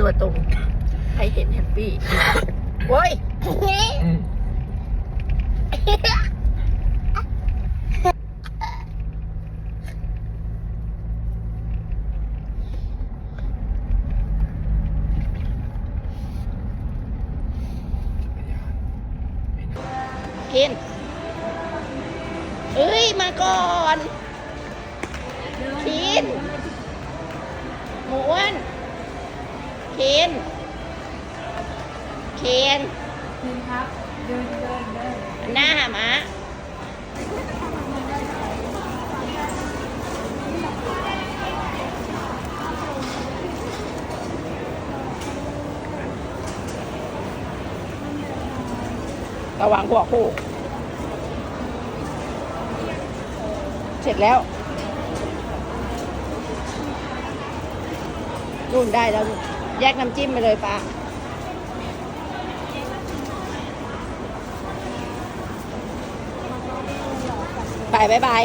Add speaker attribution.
Speaker 1: ตัวตรง ใครเห็นแฮปปี้ โว้ย
Speaker 2: อืม
Speaker 1: กิน เอ้ย มาก่อนกินหมูอ้วน เคนเคน
Speaker 3: คืนครับเดินเดินเดิน
Speaker 1: หน้าหามาระวังหัวคู่ เสร็จแล้วนู่นได้แล้วนู่น แยกน้ำจิ้มไปเลยป้าบายบายบาย